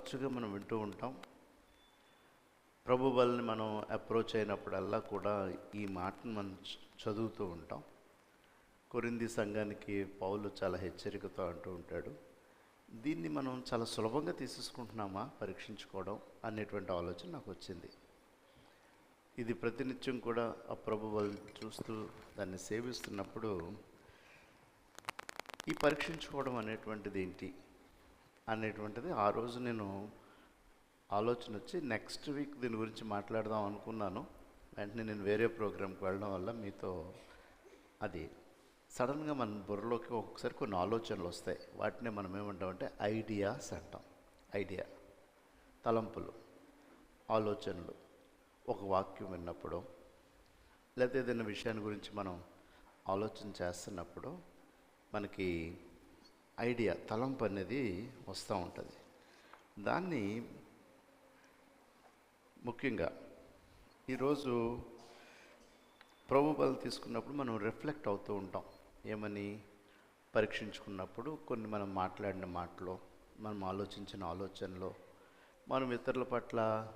తరచుగా మనం వింటూ ఉంటాం. ప్రభు మనం అప్రోచ్ అయినప్పుడల్లా కూడా ఈ మాటను మనం చదువుతూ ఉంటాం. కొరింది సంఘానికి పౌలు చాలా హెచ్చరికతో అంటూ ఉంటాడు. దీన్ని మనం చాలా సులభంగా తీసేసుకుంటున్నామా? పరీక్షించుకోవడం అనేటువంటి ఆలోచన నాకు వచ్చింది. ఇది ప్రతినిత్యం కూడా ఆ ప్రభు చూస్తూ దాన్ని సేవిస్తున్నప్పుడు ఈ పరీక్షించుకోవడం అనేటువంటిది ఏంటి? అనేటువంటిది ఆ రోజు నేను ఆలోచన వచ్చి నెక్స్ట్ వీక్ దీని గురించి మాట్లాడదాం అనుకున్నాను. వెంటనే నేను వేరే ప్రోగ్రామ్కి వెళ్ళడం వల్ల మీతో అది సడన్గా మన బుర్రలోకి ఒకసారి కొన్ని ఆలోచనలు వస్తాయి. వాటిని మనం ఏమంటామంటే ఐడియాస్ అంటాం. ఐడియా తలంపులు ఆలోచనలు. ఒక వాక్యం విన్నప్పుడు లేకపోతే ఏదైనా విషయాన్ని గురించి మనం ఆలోచన చేస్తున్నప్పుడు మనకి ఐడియా తలంపు అనేది వస్తూ ఉంటుంది. దాన్ని ముఖ్యంగా ఈరోజు ప్రభుబలు తీసుకున్నప్పుడు మనం రిఫ్లెక్ట్ అవుతూ ఉంటాం. ఏమని? పరీక్షించుకున్నప్పుడు కొన్ని మనం మాట్లాడిన మాటలో మనం ఆలోచించిన ఆలోచనలో మనం ఇతరుల పట్ల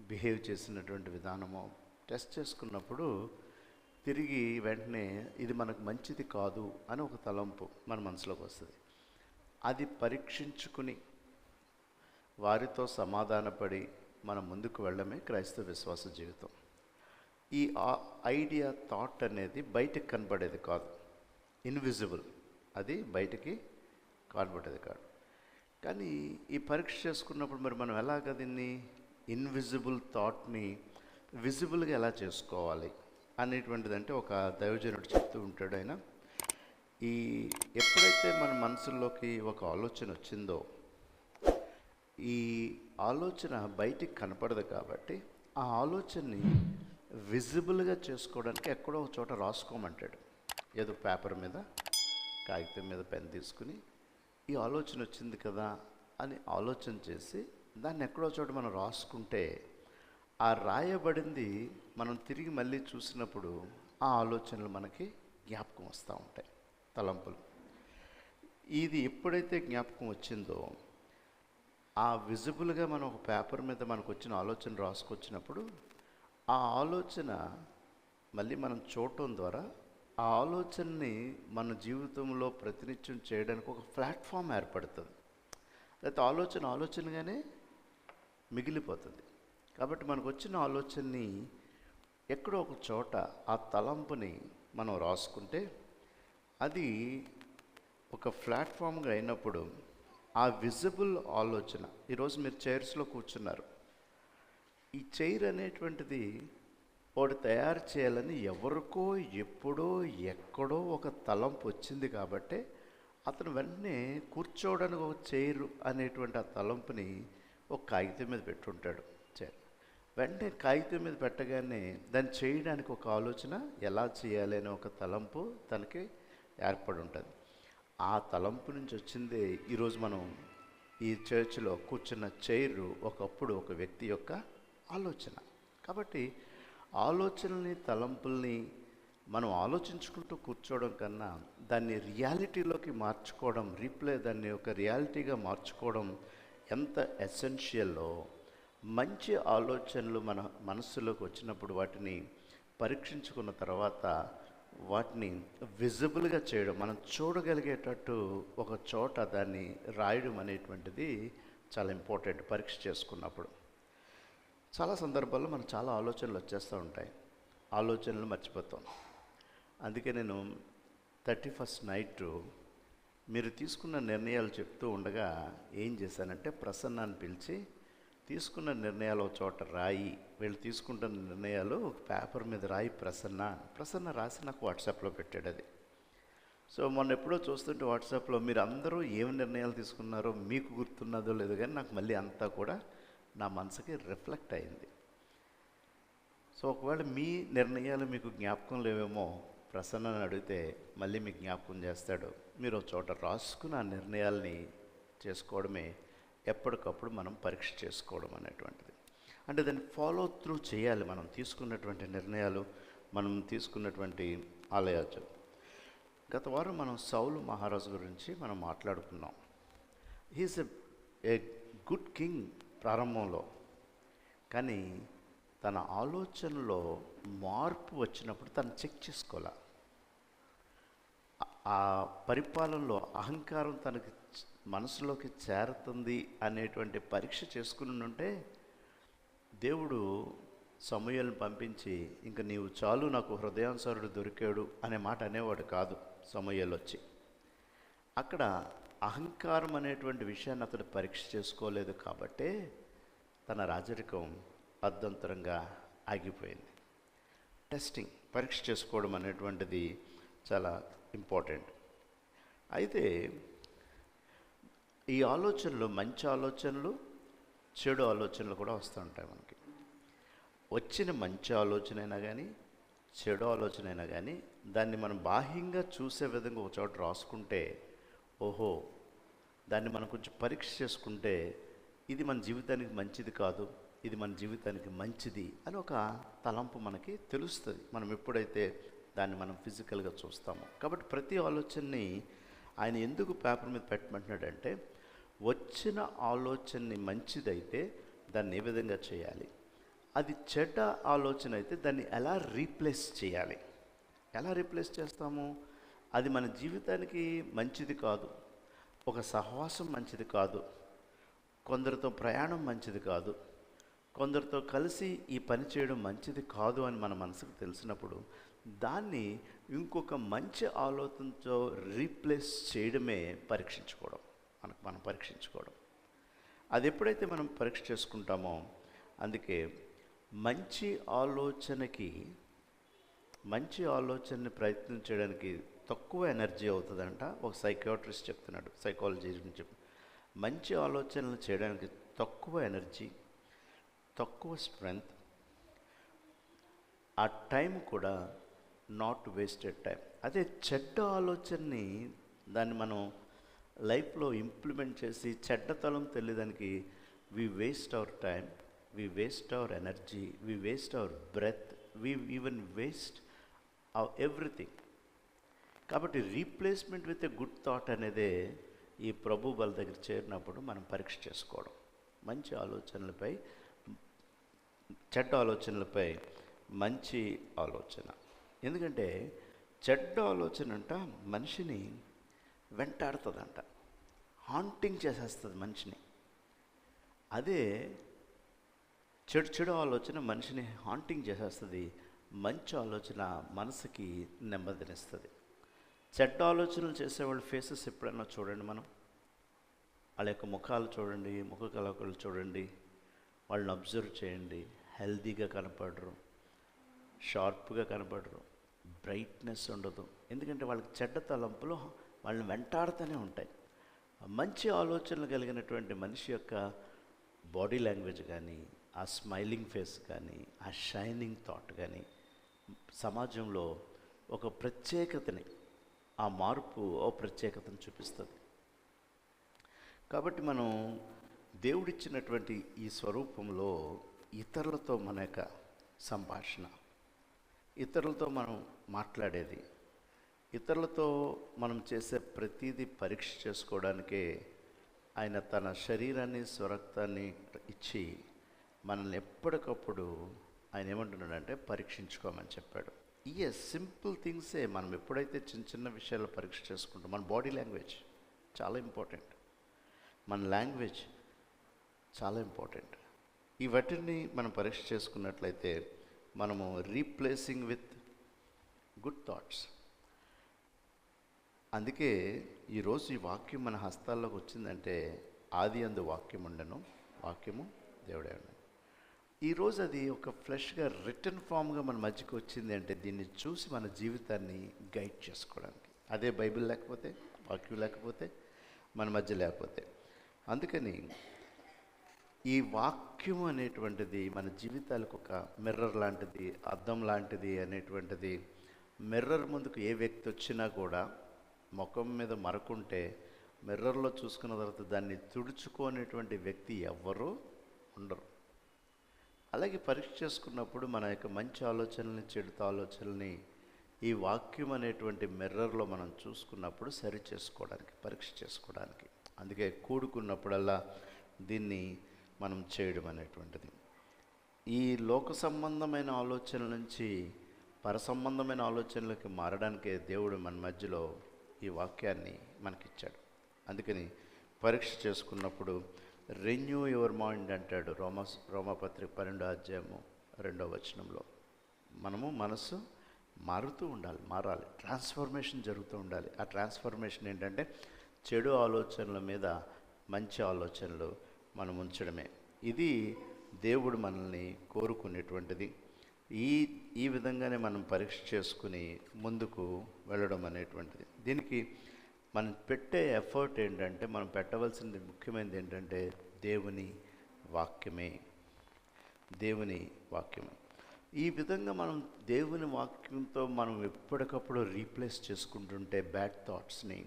బిహేవ్ చేసినటువంటి విధానము టెస్ట్ చేసుకున్నప్పుడు తిరిగి వెంటనే ఇది మనకు మంచిది కాదు అని ఒక తలంపు మన మనసులోకి వస్తుంది. అది పరీక్షించుకుని వారితో సమాధానపడి మనం ముందుకు వెళ్ళడమే క్రైస్తవ విశ్వాస జీవితం. ఈ ఐడియా థాట్ అనేది బయటకు కనబడేది కాదు. ఇన్విజిబుల్. అది బయటికి కనబడేది కాదు. కానీ ఈ పరీక్ష చేసుకున్నప్పుడు మరి మనం ఎలాగ దీన్ని ఇన్విజిబుల్ థాట్ని విజిబుల్గా ఎలా చేసుకోవాలి అనేటువంటిదంటే ఒక దైవజనుడు చెప్తూ ఉంటాడు ఆయన. ఈ ఎప్పుడైతే మన మనసుల్లోకి ఒక ఆలోచన వచ్చిందో ఈ ఆలోచన బయటికి కనపడదు కాబట్టి ఆ ఆలోచనని విజిబుల్గా చేసుకోవడానికి ఎక్కడో ఒక చోట రాసుకోమంటాడు. ఏదో పేపర్ మీద కాగితం మీద పెన్ తీసుకుని ఈ ఆలోచన వచ్చింది కదా అని ఆలోచన చేసి దాన్ని ఎక్కడో చోట మనం రాసుకుంటే ఆ రాయబడింది మనం తిరిగి మళ్ళీ చూసినప్పుడు ఆ ఆలోచనలు మనకి జ్ఞాపకం వస్తూ ఉంటాయి. తలంపులు. ఇది ఎప్పుడైతే జ్ఞాపకం వచ్చిందో ఆ విజిబుల్గా మనం ఒక పేపర్ మీద మనకు వచ్చిన ఆలోచన రాసుకొచ్చినప్పుడు ఆ ఆలోచన మళ్ళీ మనం చూడటం ద్వారా ఆ ఆలోచనని మన జీవితంలో ప్రతినిత్యం చేయడానికి ఒక ప్లాట్ఫామ్ ఏర్పడుతుంది. లేకపోతే ఆలోచన ఆలోచనగానే మిగిలిపోతుంది. కాబట్టి మనకు వచ్చిన ఆలోచనని ఎక్కడో ఒక చోట ఆ తలంపుని మనం రాసుకుంటే అది ఒక ప్లాట్ఫామ్గా అయినప్పుడు ఆ విజిబుల్ ఆలోచన ఈరోజు మీరు చైర్స్లో కూర్చున్నారు. ఈ చైర్ అనేటువంటిది వాడు తయారు చేయాలని ఎవరికో ఎప్పుడో ఎక్కడో ఒక తలంపు వచ్చింది కాబట్టి అతను వెంటనే కూర్చోవడానికి ఒక చైర్ అనేటువంటి ఆ తలంపుని ఒక కాగితం మీద పెట్టుంటాడు చైర్. వెంటనే కాగితం మీద పెట్టగానే దాన్ని చేయడానికి ఒక ఆలోచన ఎలా చేయాలి అనే ఒక తలంపు తనకి ఏర్పడి ఉంటుంది ఆ తలంపు నుంచి వచ్చిందే ఈరోజు మనం ఈ చర్చిలో కూర్చున్న చైర్ ఒకప్పుడు ఒక వ్యక్తి యొక్క ఆలోచన. కాబట్టి ఆలోచనల్ని తలంపుల్ని మనం ఆలోచించుకుంటూ కూర్చోవడం కన్నా దాన్ని రియాలిటీలోకి మార్చుకోవడం రీప్లే దాన్ని ఒక రియాలిటీగా మార్చుకోవడం ఎంత ఎసెన్షియల్లో మంచి ఆలోచనలు మన మనస్సులోకి వచ్చినప్పుడు వాటిని పరీక్షించుకున్న తర్వాత వాటిని విజిబుల్గా చేయడం మనం చూడగలిగేటట్టు ఒక చోట దాన్ని రాయడం అనేటువంటిది చాలా ఇంపార్టెంట్ పరీక్ష చేసుకున్నప్పుడు. చాలా సందర్భాల్లో మనం చాలా ఆలోచనలు వచ్చేస్తూ ఉంటాయి. ఆలోచనలు మర్చిపోతాం. అందుకే నేను థర్టీ ఫస్ట్ నైట్ మీరు తీసుకున్న నిర్ణయాలు చెప్తూ ఉండగా ఏం చేశానంటే ప్రసన్నాన్ని పిలిచి తీసుకున్న నిర్ణయాలు ఒక చోట రాయి వీళ్ళు తీసుకుంటున్న నిర్ణయాలు ఒక పేపర్ మీద రాయి ప్రసన్న ప్రసన్న రాసి నాకు వాట్సాప్లో పెట్టాడు అది. సో మొన్న ఎప్పుడో చూస్తుంటే వాట్సాప్లో మీరు అందరూ ఏం నిర్ణయాలు తీసుకున్నారో మీకు గుర్తున్నదో లేదో కానీ నాకు మళ్ళీ అంతా కూడా నా మనసుకి రిఫ్లెక్ట్ అయింది. సో ఒకవేళ మీ నిర్ణయాలు మీకు జ్ఞాపకం లేవేమో ప్రసన్నని అడిగితే మళ్ళీ మీకు జ్ఞాపకం చేస్తాడు. మీరు ఒక చోట రాసుకుని ఆ నిర్ణయాల్ని చేసుకోవడమే ఎప్పటికప్పుడు మనం పరీక్ష చేసుకోవడం అనేటువంటిది. అంటే దాన్ని ఫాలో త్రూ చేయాలి మనం తీసుకున్నటువంటి నిర్ణయాలు మనం తీసుకున్నటువంటి ఆలయాలు. గత వారం మనం సౌలు మహారాజు గురించి మనం మాట్లాడుకున్నాం. హీస్ ఎ గుడ్ కింగ్ ప్రారంభంలో. కానీ తన ఆలోచనలో మార్పు వచ్చినప్పుడు తను చెక్ చేసుకోవాలి? ఆ పరిపాలనలో అహంకారం తనకి మనసులోకి చేరుతుంది అనేటువంటి పరీక్ష చేసుకుని ఉంటే దేవుడు సమూహలను పంపించి ఇంక నీవు చాలు నాకు హృదయానుసారుడు దొరికాడు అనే మాట అనేవాడు కాదు సమూహలు వచ్చి. అక్కడ అహంకారం అనేటువంటి విషయాన్ని అతడు పరీక్ష చేసుకోలేదు కాబట్టే తన రాజరికం అర్ధంతరంగా ఆగిపోయింది. టెస్టింగ్ పరీక్ష చేసుకోవడం అనేటువంటిది చాలా ఇంపార్టెంట్. అయితే ఈ ఆలోచనలు మంచి ఆలోచనలు చెడు ఆలోచనలు కూడా వస్తూ ఉంటాయి మనకి. వచ్చిన మంచి ఆలోచన అయినా కానీ చెడు ఆలోచన అయినా కానీ దాన్ని మనం బాహ్యంగా చూసే విధంగా ఒక చోట రాసుకుంటే ఓహో దాన్ని మనం కొంచెం పరీక్ష చేసుకుంటే ఇది మన జీవితానికి మంచిది కాదు ఇది మన జీవితానికి మంచిది అని ఒక తలంపు మనకి తెలుస్తుంది. మనం ఎప్పుడైతే దాన్ని మనం ఫిజికల్గా చూస్తామో. కాబట్టి ప్రతి ఆలోచనని ఆయన ఎందుకు పేపర్ మీద పెట్టమంటున్నాడంటే వచ్చిన ఆలోచనని మంచిదైతే దాన్ని ఏ విధంగా చేయాలి? అది చెడ్డ ఆలోచన అయితే దాన్ని ఎలా రీప్లేస్ చేయాలి? ఎలా రీప్లేస్ చేస్తాము? అది మన జీవితానికి మంచిది కాదు. ఒక సహవాసం మంచిది కాదు. కొందరితో ప్రయాణం మంచిది కాదు. కొందరితో కలిసి ఈ పని చేయడం మంచిది కాదు అని మన మనసుకు తెలిసినప్పుడు దాన్ని ఇంకొక మంచి ఆలోచనతో రీప్లేస్ చేయడమే పరీక్షించుకోవడం. మనకు మనం పరీక్షించుకోవడం. అది ఎప్పుడైతే మనం పరీక్ష చేసుకుంటామో అందుకే మంచి ఆలోచనకి మంచి ఆలోచనని ప్రయత్నం చేయడానికి తక్కువ ఎనర్జీ అవుతుందంట ఒక సైకాట్రిస్ట్ చెప్తున్నాడు సైకాలజీ గురించి మంచి ఆలోచనలు చేయడానికి తక్కువ ఎనర్జీ తక్కువ స్ట్రెంగ్త్ ఆ టైం కూడా నాట్ వేస్టెడ్ టైం. అదే చెడ్డ ఆలోచనని దాన్ని మనం లైఫ్లో ఇంప్లిమెంట్ చేసి చెడ్డతలం తెలియదానికి we waste our time we waste our energy we waste our breath we even waste our everything కాబట్టి replacement with a good thought అనేదే ఈ ప్రభు బల దగ్గర చేరినప్పుడు మనం పరీక్ష చేసుకోవడం. మంచి ఆలోచనలపై చెడ్డ ఆలోచనలపై మంచి ఆలోచన. ఎందుకంటే చెడ్డ ఆలోచన అంట మనిషిని వెంటాడుతుందంట. హాంటింగ్ చేసేస్తుంది మనిషిని. అదే చెడు చెడు ఆలోచన మనిషిని హాంటింగ్ చేసేస్తుంది. మంచి ఆలోచన మనసుకి నెమ్మదినిస్తుంది. చెడ్డ ఆలోచనలు చేసేవాళ్ళ ఫేసెస్ ఎప్పుడైనా చూడండి మనం? వాళ్ళ యొక్క ముఖాలు చూడండి ముఖ కలకలు చూడండి. వాళ్ళని అబ్జర్వ్ చేయండి. హెల్దీగా కనపడరు. షార్ప్గా కనపడరు. బ్రైట్నెస్ ఉండదు. ఎందుకంటే వాళ్ళకి చెడ్డ తలంపులు వాళ్ళని వెంటాడుతూనే ఉంటాయి. మంచి ఆలోచనలు కలిగినటువంటి మనిషి యొక్క బాడీ లాంగ్వేజ్ కానీ ఆ స్మైలింగ్ ఫేస్ కానీ ఆ షైనింగ్ థాట్ కానీ సమాజంలో ఒక ప్రత్యేకతని ఆ మార్పు ఓ ప్రత్యేకతను చూపిస్తుంది. కాబట్టి మనం దేవుడిచ్చినటువంటి ఈ స్వరూపంలో ఇతరులతో మన యొక్క సంభాషణ ఇతరులతో మనం మాట్లాడేది ఇతరులతో మనం చేసే ప్రతిదీ పరీక్ష చేసుకోవడానికే ఆయన తన శరీరాన్ని స్వరక్తాన్ని ఇచ్చి మనల్ని ఎప్పటికప్పుడు ఆయన ఏమంటున్నాడంటే పరీక్షించుకోమని చెప్పాడు. ఈ సింపుల్ థింగ్సే మనం ఎప్పుడైతే చిన్న చిన్న విషయాలు పరీక్ష చేసుకుంటాం మన బాడీ లాంగ్వేజ్ చాలా ఇంపార్టెంట్. మన లాంగ్వేజ్ చాలా ఇంపార్టెంట్. ఈ వాటిని మనం పరీక్ష చేసుకున్నట్లయితే మనము రీప్లేసింగ్ విత్ గుడ్ థాట్స్. అందుకే ఈరోజు ఈ వాక్యం మన హస్తాల్లోకి వచ్చిందంటే ఆది అందు వాక్యం ఉండను వాక్యము దేవుడే ఉండను ఈరోజు అది ఒక ఫ్లెష్గా రిటర్న్ ఫామ్గా మన మధ్యకి వచ్చింది అంటే దీన్ని చూసి మన జీవితాన్ని గైడ్ చేసుకోవడానికి. అదే బైబిల్ లేకపోతే వాక్యం లేకపోతే మన మధ్య లేకపోతే. అందుకని ఈ వాక్యం అనేటువంటిది మన జీవితాలకు ఒక మిర్రర్ లాంటిది అద్దం లాంటిది అనేటువంటిది మిర్రర్ ముందుకు ఏ వ్యక్తి వచ్చినా కూడా ముఖం మీద మరకుంటే మిర్రర్లో చూసుకున్న తర్వాత దాన్ని తుడుచుకోనేటువంటి వ్యక్తి ఎవ్వరూ ఉండరు. అలాగే పరీక్ష చేసుకున్నప్పుడు మన యొక్క మంచి ఆలోచనల్ని చెడుత ఆలోచనల్ని ఈ వాక్యం అనేటువంటి మిర్రర్లో మనం చూసుకున్నప్పుడు సరి చేసుకోవడానికి పరీక్ష చేసుకోవడానికి. అందుకే కూడుకున్నప్పుడల్లా దీన్ని మనం చేయడం అనేటువంటిది. ఈ లోక సంబంధమైన ఆలోచనల నుంచి పరసంబంధమైన ఆలోచనలకి మారడానికే దేవుడు మన మధ్యలో ఈ వాక్యాన్ని మనకిచ్చాడు. అందుకని పరీక్ష చేసుకున్నప్పుడు రెన్యూ యువర్ మైండ్ అంటాడు రోమ రోమపత్రిక పన్నెండో అధ్యాయము రెండో వచనంలో. మనము మనసు మారుతూ ఉండాలి మారాలి. ట్రాన్స్ఫర్మేషన్ జరుగుతూ ఉండాలి. ఆ ట్రాన్స్ఫర్మేషన్ ఏంటంటే చెడు ఆలోచనల మీద మంచి ఆలోచనలు మనం ఉంచడమే. ఇది దేవుడు మనల్ని కోరుకునేటువంటిది. ఈ ఈ విధంగానే మనం పరీక్ష చేసుకుని ముందుకు వెళ్ళడం అనేటువంటిది. దీనికి మనం పెట్టే ఎఫర్ట్ ఏంటంటే మనం పెట్టవలసింది ముఖ్యమైనది ఏంటంటే దేవుని వాక్యమే. దేవుని వాక్యమే ఈ విధంగా మనం దేవుని వాక్యంతో మనం ఎప్పటికప్పుడు రీప్లేస్ చేసుకుంటుంటే బ్యాడ్ థాట్స్ని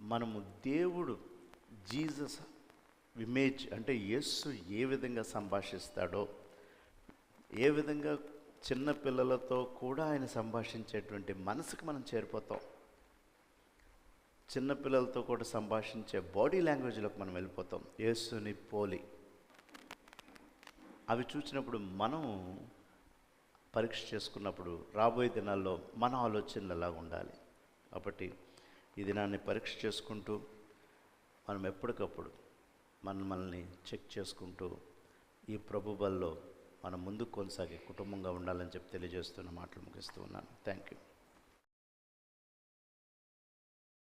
మనము దేవుడు జీసస్ ఇమేజ్ అంటే యేసు ఏ విధంగా సంభాషిస్తాడో ఏ విధంగా చిన్న పిల్లలతో కూడా ఆయన సంభాషించేటువంటి మనసుకు మనం చేరిపోతాం. చిన్న పిల్లలతో కూడా సంభాషించే బాడీ లాంగ్వేజ్లోకి మనం వెళ్ళిపోతాం. యేసుని పోలి. అవి చూసినప్పుడు మనం పరీక్ష చేసుకున్నప్పుడు రాబోయే దినాల్లో మన ఆలోచనలు ఎలా ఉండాలి? కాబట్టి ఈ దినాన్ని పరీక్ష చేసుకుంటూ మనం ఎప్పటికప్పుడు మన మనల్ని చెక్ చేసుకుంటూ ఈ ప్రభుబల్లో మనం ముందుకు కొనసాగే కుటుంబంగా ఉండాలని చెప్పి తెలియజేస్తున్న మాటలు ముగిస్తూ ఉన్నాను. Thank you